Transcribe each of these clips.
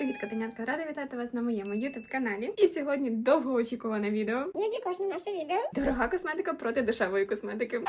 Привіт, котенятка! Рада вітати вас на моєму youtube каналі. І сьогодні довгоочікуване відео. Як і кожне наше відео. Дорога косметика проти дешевої косметики.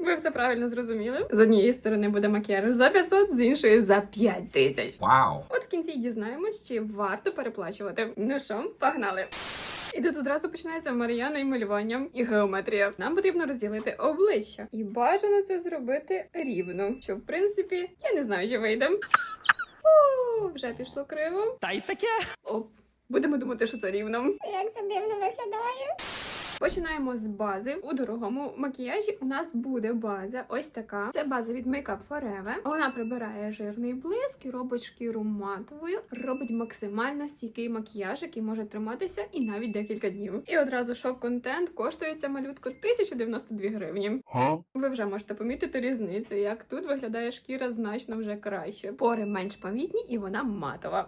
Ви все правильно зрозуміли. З однієї сторони буде макіяж за 500, з іншої за 5 тисяч. Wow. От в кінці дізнаємось, чи варто переплачувати. Ну що, погнали! І тут одразу починається Мар'яна і малювання і геометрія. Нам потрібно розділити обличчя. І бажано це зробити рівно. Що в принципі я не знаю, чи вийде. О, вже пішло криво. Та й таке. Оп. Будемо думати, що це рівно. Як це дивно виглядає. Починаємо з бази. У дорогому макіяжі у нас буде база. Ось така. Це база від Makeup Forever. Вона прибирає жирний блиск і робить шкіру матовою, робить максимально стійкий макіяж, який може триматися і навіть декілька днів. І одразу шок-контент коштує ця малютка 1092 гривні. Ви вже можете помітити різницю, як тут виглядає шкіра значно вже краще. Пори менш помітні і вона матова.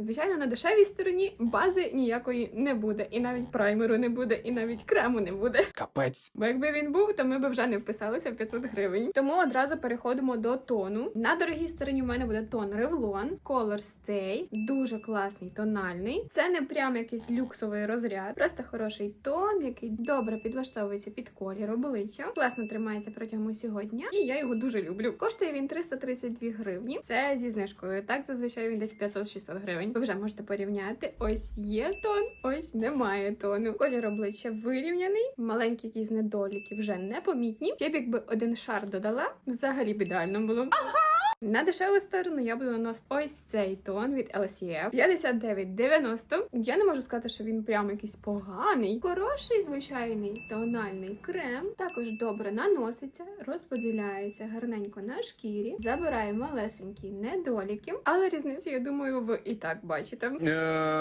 Звичайно, на дешевій стороні бази ніякої не буде, і навіть праймеру не буде, і навіть крему не буде. Капець. Бо якби він був, то ми б вже не вписалися в 500 гривень. Тому одразу переходимо до тону. На дорогій стороні в мене буде тон Revlon, Color Stay, дуже класний тональний. Це не прям якийсь люксовий розряд, просто хороший тон, який добре підлаштовується під колір обличчя. Класно тримається протягом усього дня, і я його дуже люблю. Коштує він 332 гривні. Це зі знижкою. Так зазвичай він десь 500-600 гривень. Ви вже можете порівняти. Ось є тон, ось немає тону. Колір обличчя вирівняний, маленькі якісь недоліки вже непомітні. Ще б якби один шар додала, взагалі б ідеально було. На дешеву сторону я буду наносити ось цей тон від LCF 59,90. Я не можу сказати, що він прям якийсь поганий. Хороший звичайний тональний крем. Також добре наноситься, розподіляється гарненько на шкірі, забирає малесенькі недоліки. Але різницю, я думаю, ви і так бачите.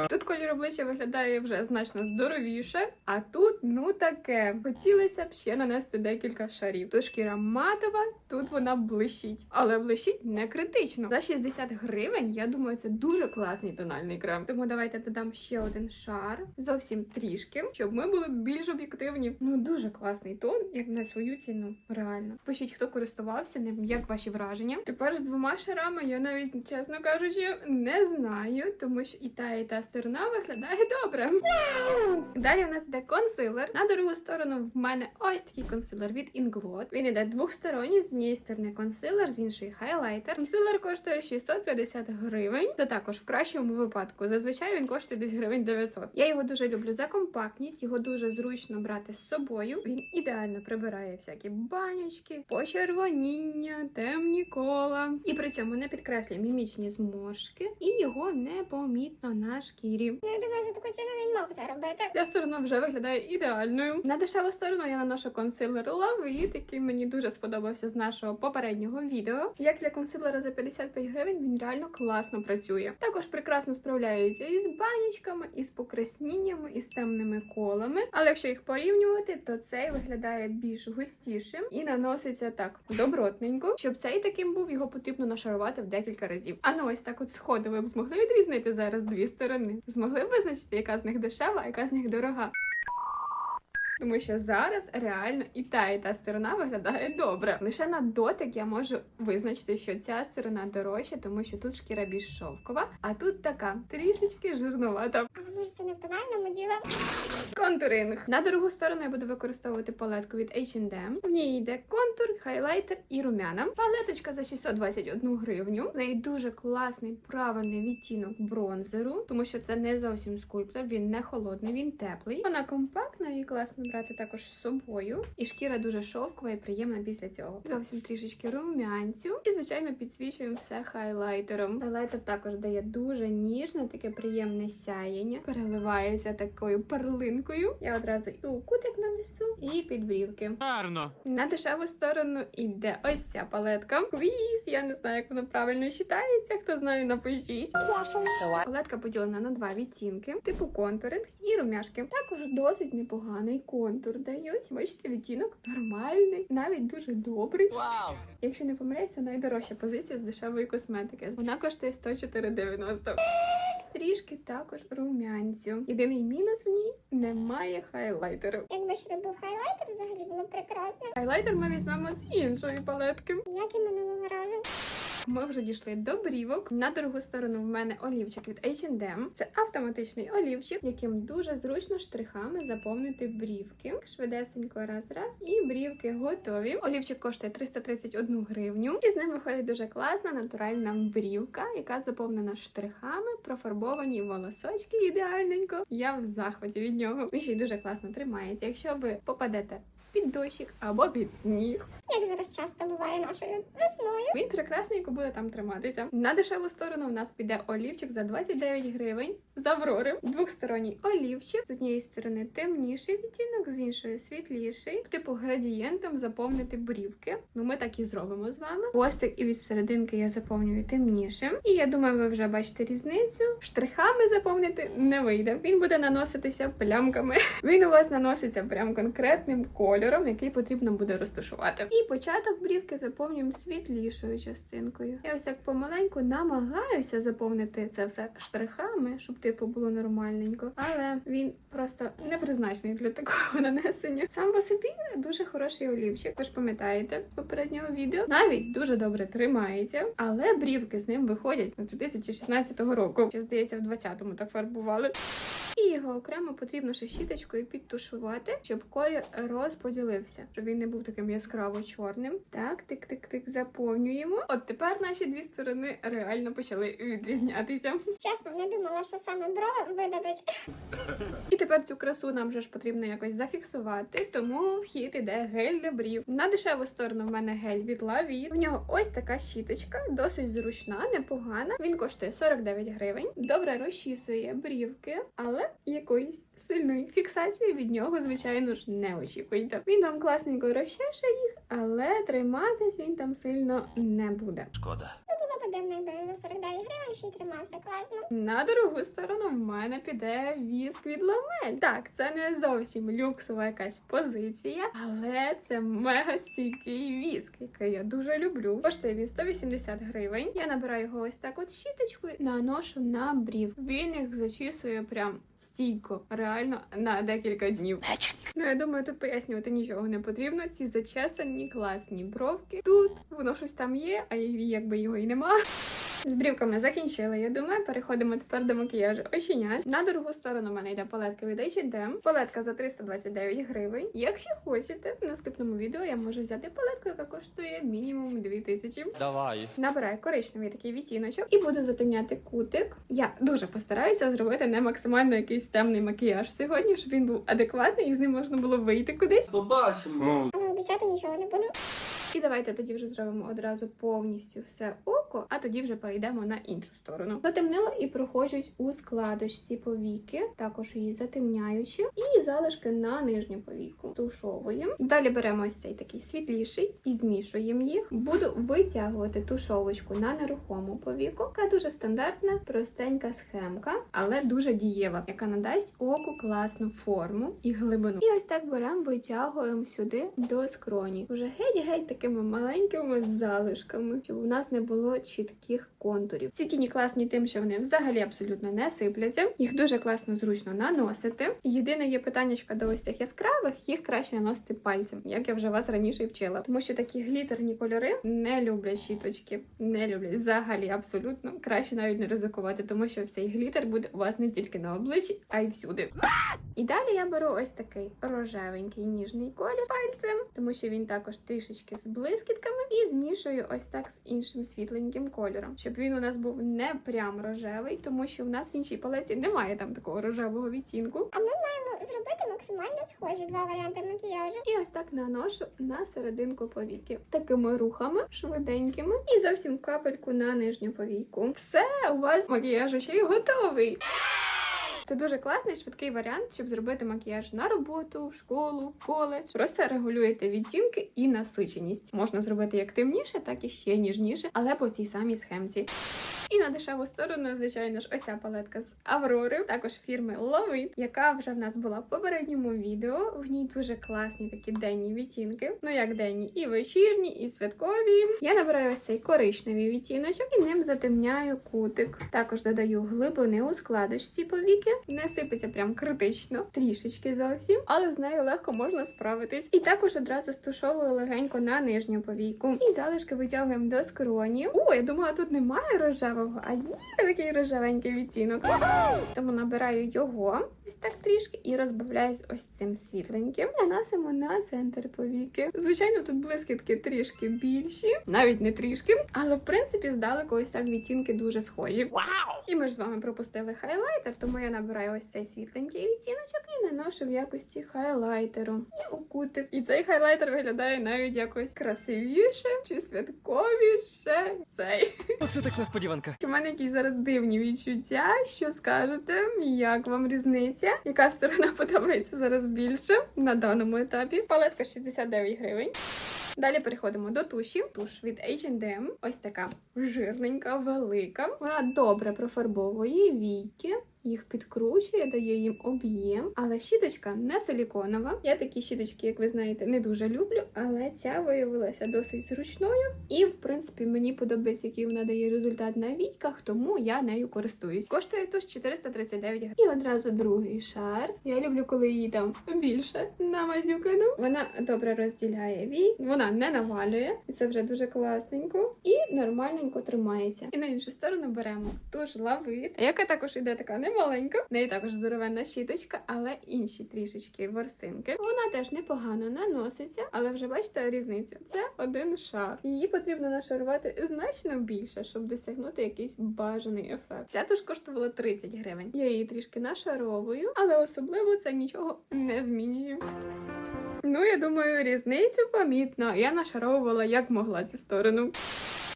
Тут колір обличчя виглядає вже значно здоровіше, а тут ну таке. Хотілося б ще нанести декілька шарів. Тут шкіра матова, тут вона блищить, але блищить не критично. За 60 гривень, я думаю, це дуже класний тональний крем. Тому давайте додам ще один шар, зовсім трішки, щоб ми були більш об'єктивні. Ну дуже класний тон, як на свою ціну. Реально. Пишіть, хто користувався ним, як ваші враження. Тепер з двома шарами я навіть, чесно кажучи, не знаю, тому що і та, і та сторона виглядає добре. Далі у нас йде консилер. На другу сторону в мене ось такий консилер від Inglot. Він іде двохсторонній, з однієї сторони консилер, з іншої хайлайтер. Консилер коштує 650 гривень. Це також в кращому випадку. Зазвичай він коштує десь гривень 900. Я його дуже люблю за компактність, його дуже зручно брати з собою. Він ідеально прибирає всякі банячки, почервоніння, темні кола. І при цьому не підкреслює мімічні зморшки, і його непомітно на шкірі. Ну, я думаю, за таку ціну він мав це робити. Ця сторона вже виглядає ідеальною. На дешеву сторону я наношу консилер Lavit, який мені дуже сподобався з нашого попереднього відео. Як для консилера за 55 гривень він реально класно працює. Також прекрасно справляється із банічками, із покрасніннями, із темними колами. Але якщо їх порівнювати, то цей виглядає більш густішим і наноситься так добротненько. Щоб цей таким був, його потрібно нашарувати в декілька разів. А ну ось так от сходу ви б змогли відрізнити зараз дві сторони. Змогли б визначити, яка з них дешева, а яка з них дорога. Тому що зараз реально і та, і та сторона виглядає добре. Лише на дотик я можу визначити, що ця сторона дорожча, тому що тут шкіра більш шовкова, а тут така трішечки жирнувата. Але може це не в тональному діло. Контуринг. На дорогу сторону я буду використовувати палетку від H&M. В ній йде контур, хайлайтер і румяна. Палеточка за 621 гривню. В неї дуже класний правильний відтінок бронзеру, тому що це не зовсім скульптор, він не холодний, він теплий. Вона компактна і класно брати також з собою. І шкіра дуже шовкова і приємна після цього. Зовсім трішечки румянцю. І, звичайно, підсвічуємо все хайлайтером. Хайлайтер також дає дуже ніжне, таке приємне сяєння. Переливається такою перлинкою. Я одразу і у кутик нанесу, і під брівки. Гарно. На дешеву сторону йде ось ця палетка. Квіз, я не знаю, як воно правильно читається. Хто знає, напишіть. Палетка поділена на два відтінки, типу контуринг і румяшки. Також досить непоганий контур дають. Бачите, відтінок нормальний, навіть дуже добрий. Вау. Якщо не помиляюся, найдорожча позиція з дешевої косметики. Вона коштує 104,90. Трішки також румянцю. Єдиний мінус в ній немає хайлайтеру. Якби ще був хайлайтер, взагалі було б прекрасно. Хайлайтер ми візьмемо з іншої палетки. Як і минулого разу. Ми вже дійшли до брівок. На другу сторону в мене олівчик від H&M. Це автоматичний олівчик, яким дуже зручно штрихами заповнити брівки. Швидесенько раз раз і брівки готові. Олівчик коштує 331 гривню. І з ним виходить дуже класна натуральна брівка, яка заповнена штрихами, профарбовані волосочки ідеальненько. Я в захваті від нього. Він ще й дуже класно тримається. Якщо ви попадете під дощик або під сніг, Як зараз часто буває нашою весною. він прекрасненько буде там триматися. На дешеву сторону в нас піде олівчик за 29 гривень з Аврори. Двохсторонній олівчик з однієї сторони темніший відтінок, з іншої світліший. Типу градієнтом заповнити брівки. Ну ми так і зробимо з вами. Хвостик і від серединки я заповнюю темнішим. І я думаю, ви вже бачите різницю. Штрихами заповнити не вийде. Він буде наноситися плямками. Він у вас наноситься прям конкретним кольором, який потрібно буде розташувати. І початок брівки заповнюємо світлішою частинкою. Я ось так помаленьку намагаюся заповнити це все штрихами, щоб типу було нормальненько. Але він просто не призначений для такого нанесення. Сам по собі дуже хороший олівчик. Ви ж пам'ятаєте з попереднього відео. Навіть дуже добре тримається, але брівки з ним виходять з 2016 року. Чи здається, в 20-му так фарбували. І його окремо потрібно ще щіточкою підтушувати, щоб колір розподілився, щоб він не був таким яскраво чорним. Так, тик-тик-тик, заповнюємо. От тепер наші дві сторони реально почали відрізнятися. Чесно, не думала, що саме брови видадуть. І тепер цю красу нам вже ж потрібно якось зафіксувати, тому в хід іде гель для брів. На дешеву сторону в мене гель від Lavie. В нього ось така щіточка, досить зручна, непогана. Він коштує 49 гривень. Добре розчісує брівки, але якоїсь сильної фіксації від нього, звичайно ж, не очікуйте. Він вам класненько розчеше їх, але триматись він там сильно не буде. Шкода. Було б дивно, якби за 49 гривень ще й тримався класно. На другу сторону в мене піде віск від ламель. Так, це не зовсім люксова якась позиція, але це мега стійкий віск, який я дуже люблю. Коштує він 180 гривень. Я набираю його ось так от щіточкою, наношу на брів. Він їх зачісує прям стійко, реально на декілька днів. Ну я думаю, тут пояснювати нічого не потрібно. Ці зачесані класні бровки. Тут воно щось там є, а якби його і нема. З брівками закінчила, я думаю. Переходимо тепер до макіяжу оченят. На другу сторону в мене йде палетка від H&M. Палетка за 329 гривень. Якщо хочете, в наступному відео я можу взяти палетку, яка коштує мінімум 2000. Давай. Набираю коричневий такий відтіночок і буду затемняти кутик. Я дуже постараюся зробити не максимально якийсь темний макіяж сьогодні, щоб він був адекватний і з ним можна було вийти кудись. Побачимо. Але обіцяти нічого не буду. І давайте тоді вже зробимо одразу повністю все око, а тоді вже перейдемо на іншу сторону. Затемнила і проходжусь у складочці повіки, також її затемняючи, і залишки на нижню повіку тушовуємо. Далі беремо ось цей такий світліший і змішуємо їх. Буду витягувати тушовочку на нерухому повіку, яка дуже стандартна, простенька схемка, але дуже дієва, яка надасть оку класну форму і глибину. І ось так беремо, витягуємо сюди до скроні. Уже геть-геть такими маленькими залишками, щоб у нас не було чітких контурів. Ці тіні класні тим, що вони взагалі абсолютно не сипляться. Їх дуже класно зручно наносити. Єдине є питаннячка до ось цих яскравих, їх краще наносити пальцем, як я вже вас раніше й вчила. Тому що такі глітерні кольори не люблять щіточки, не люблять взагалі абсолютно. Краще навіть не ризикувати, тому що цей глітер буде у вас не тільки на обличчі, а й всюди. І далі я беру ось такий рожевенький ніжний колір пальцем, тому що він також трішечки з блискітками, і змішую ось так з іншим світленьким кольором, щоб він у нас був не прям рожевий, тому що в нас в іншій палеці немає там такого рожевого відтінку. А ми маємо зробити максимально схожі два варіанти макіяжу. І ось так наношу на серединку повіки такими рухами швиденькими, і зовсім капельку на нижню повійку. Все, у вас макіяж ще й готовий. Це дуже класний швидкий варіант, щоб зробити макіяж на роботу, в школу, в коледж. Просто регулюєте відтінки і насиченість. Можна зробити як темніше, так і ще ніжніше, але по цій самій схемці. І на дешеву сторону, звичайно ж, оця палетка з Аврори, також фірми Ловит, яка вже в нас була в попередньому відео. В ній дуже класні такі денні відтінки. Ну як денні, і вечірні, і святкові. Я набираю ось цей коричневий відтіночок і ним затемняю кутик. Також додаю глибини у складочці повіки. Не сипеться прям критично, трішечки зовсім, але з нею легко можна справитись. І також одразу стушовую легенько на нижню повійку. І залишки витягуємо до скронів. О, я думала, тут немає рожевого, а є такий рожевенький відтінок. Тому набираю його ось так трішки і розбавляюсь ось цим світленьким. Наносимо на центр повіки. Звичайно, тут блискітки трішки більші, навіть не трішки, але в принципі здалеку ось так відтінки дуже схожі. Вау! І ми ж з вами пропустили хайлайтер, тому я набираю ось цей світленький відтіночок і наношу в якості хайлайтеру. І у кутик. І цей хайлайтер виглядає навіть якось красивіше чи святковіше. Цей. Оце так несподіванка. У мене якісь зараз дивні відчуття. Що скажете? Як вам різниця? Яка сторона подобається зараз більше на даному етапі? Палетка 69 гривень. Далі переходимо до туші. Туш від H&M. Ось така жирненька, велика. Вона добре профарбовує війки. Їх підкручує, дає їм об'єм, але щіточка не силіконова. Я такі щіточки, як ви знаєте, не дуже люблю, але ця виявилася досить зручною. І, в принципі, мені подобається, який вона дає результат на війках, тому я нею користуюсь. Коштує туш 439 гривень. І одразу другий шар. Я люблю, коли її там більше намазюкано. Вона добре розділяє вій, вона не навалює, і це вже дуже класненько. І нормальненько тримається. І на іншу сторону беремо туш лавит, яка також іде така немаленька. В неї також здоровенна щіточка, але інші трішечки ворсинки. Вона теж непогано наноситься, але вже бачите різницю. Це один шар. Її потрібно нашарувати значно більше, щоб досягнути якийсь бажаний ефект. Ця туш коштувала 30 гривень. Я її трішки нашаровую, але особливо це нічого не змінює. Ну, я думаю, різницю помітно. Я нашаровувала як могла цю сторону.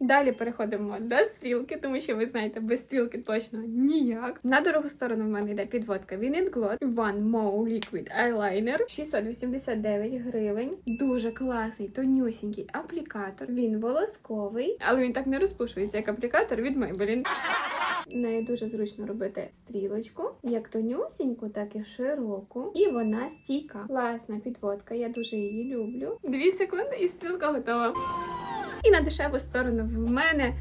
Далі переходимо до стрілки, тому що ви знаєте, без стрілки точно ніяк. На дорогу сторону в мене йде підводка Vinit Glot One More Liquid Eyeliner 689 гривень. Дуже класний, тонюсінький аплікатор. Він волосковий, але він так не розпушується, як аплікатор від Maybelline. Нею дуже зручно робити стрілочку, як тонюсіньку, так і широку. І вона стійка. Класна підводка, я дуже її люблю. Дві секунди і стрілка готова. І на дешеву сторону. В мене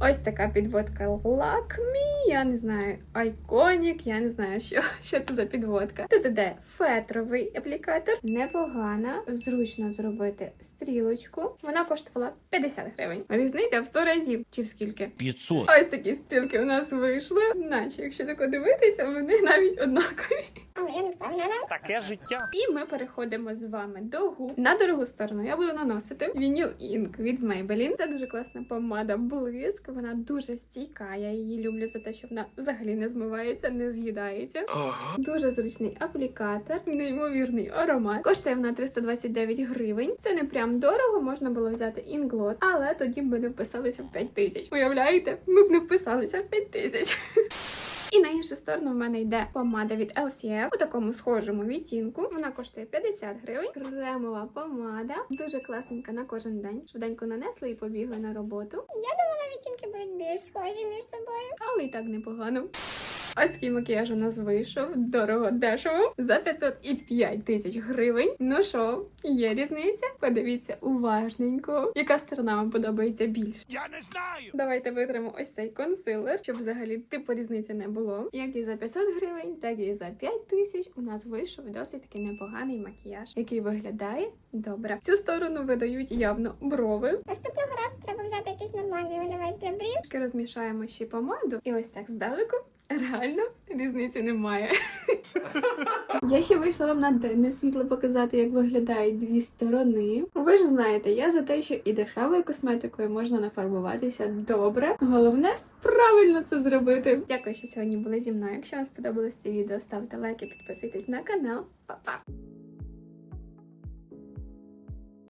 ось така підводка Lakme, я не знаю, Iconic, я не знаю, що, що це за підводка. Тут іде фетровий аплікатор, непогана, зручно зробити стрілочку. Вона коштувала 50 гривень. Різниця в 100 разів. Чи в скільки? 500. Ось такі стрілки у нас вийшли. Наче, якщо тако дивитися, вони навіть однакові. Але я не впевнена. Таке життя. І ми переходимо з вами до губ. На дорогу сторону я буду наносити Vinyl Ink від Maybelline. Це дуже класна помада блиск. Вона дуже стійка. Я її люблю за те, що вона взагалі не змивається, не з'їдається. Дуже зручний аплікатор, неймовірний аромат. Коштує вона 329 гривень. Це не прям дорого, можна було взяти інглот, але тоді б ми не вписалися в 5 тисяч. Уявляєте? Ми б не вписалися в 5 тисяч. І на іншу сторону в мене йде помада від LCF у такому схожому відтінку. Вона коштує 50 гривень. Кремова помада. Дуже класненька на кожен день. Швиденько нанесли і побігли на роботу. Я думала, відтінки будуть більш схожі між собою. Але і так непогано. Ось такий макіяж у нас вийшов дорого дешево за 505 тисяч гривень. Ну що, є різниця? Подивіться уважненько, яка сторона вам подобається більше. Я не знаю. Давайте витримо ось цей консилер, щоб взагалі типу різниці не було. Як і за 500 гривень, так і за 5 тисяч у нас вийшов досить таки непоганий макіяж, який виглядає добре. Цю сторону видають явно брови. Наступного разу треба взяти якийсь нормальний олівець для брів. Розмішаємо ще помаду, і ось так здалеку. Реально різниці немає. Я ще вийшла вам на денне світло показати, як виглядають дві сторони. Ви ж знаєте, я за те, що і дешевою косметикою можна нафарбуватися добре. Головне правильно це зробити. Дякую, що сьогодні були зі мною. Якщо вам сподобалось це відео, ставте лайки, підписуйтесь на канал. Па-па!